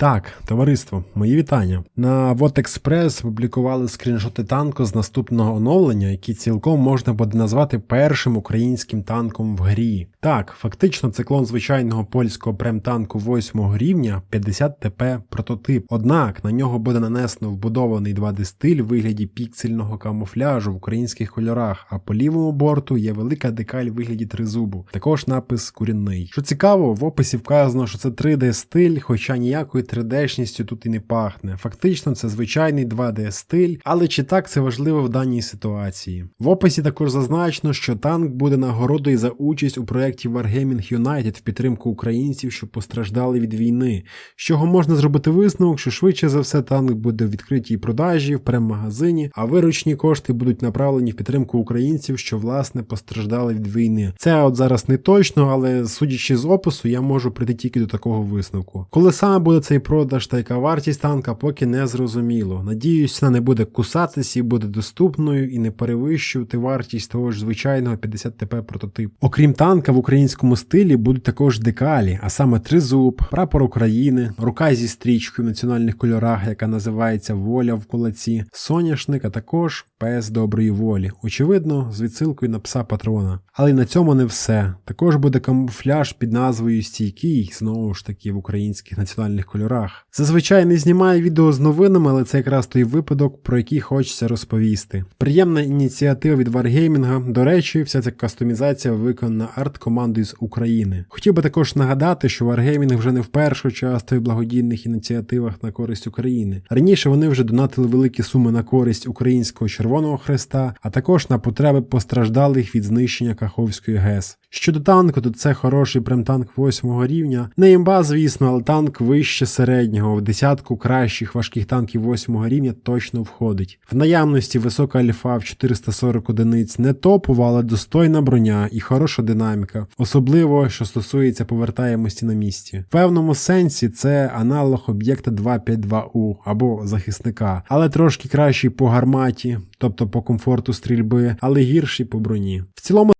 Так, товариство, мої вітання. На WhatExpress публікували скріншоти танку з наступного оновлення, який цілком можна буде назвати першим українським танком в грі. Так, фактично це клон звичайного польського премтанку 8 рівня 50 ТП прототип. Однак на нього буде нанесено вбудований 2D стиль в вигляді піксельного камуфляжу в українських кольорах, а по лівому борту є велика декаль в вигляді тризубу. Також напис курінний. Що цікаво, в описі вказано, що це 3D стиль, хоча ніякою 3D-шністю тут і не пахне. Фактично, це звичайний 2D стиль, але чи так це важливо в даній ситуації? В описі також зазначено, що танк буде нагородою за участь у проєкті Wargaming United в підтримку українців, що постраждали від війни. З чого можна зробити висновок, що швидше за все танк буде в відкритій продажі, в прем-магазині, а виручні кошти будуть направлені в підтримку українців, що власне постраждали від війни. Це от зараз не точно, але судячи з опису, я можу прийти тільки до такого висновку. Коли саме буде цей продаж та яка вартість танка, поки не зрозуміло. Надіюсь, вона не буде кусатись і буде доступною і не перевищувати вартість того ж звичайного 50 ТП прототипу. Окрім танка, в українському стилі будуть також декалі, а саме тризуб, прапор України, рука зі стрічкою в національних кольорах, яка називається Воля в кулаці, соняшник, а також пес доброї волі. Очевидно, з відсилкою на пса патрона. Але на цьому не все. Також буде камуфляж під назвою Стійкий, знову ж таки в українських національних кольорах. Зазвичай не знімаю відео з новинами, але це якраз той випадок, про який хочеться розповісти. Приємна ініціатива від Wargaming. До речі, вся ця кастомізація виконана арт-командою з України. Хотів би також нагадати, що Wargaming вже не вперше участвує в благодійних ініціативах на користь України. Раніше вони вже донатили великі суми на користь українського Червоного Хреста, а також на потреби постраждалих від знищення Каховської ГЕС. Щодо танку, то це хороший премтанк 8 рівня. Не імба, звісно, але танк вище середнього, в десятку кращих важких танків 8 рівня точно входить. В наявності висока альфа в 440 одиниць, не топова, але достойна броня і хороша динаміка, особливо що стосується повертаємості на місці. В певному сенсі це аналог об'єкта 252У або захисника, але трошки кращий по гарматі, тобто по комфорту стрільби, але гірший по броні. В цілому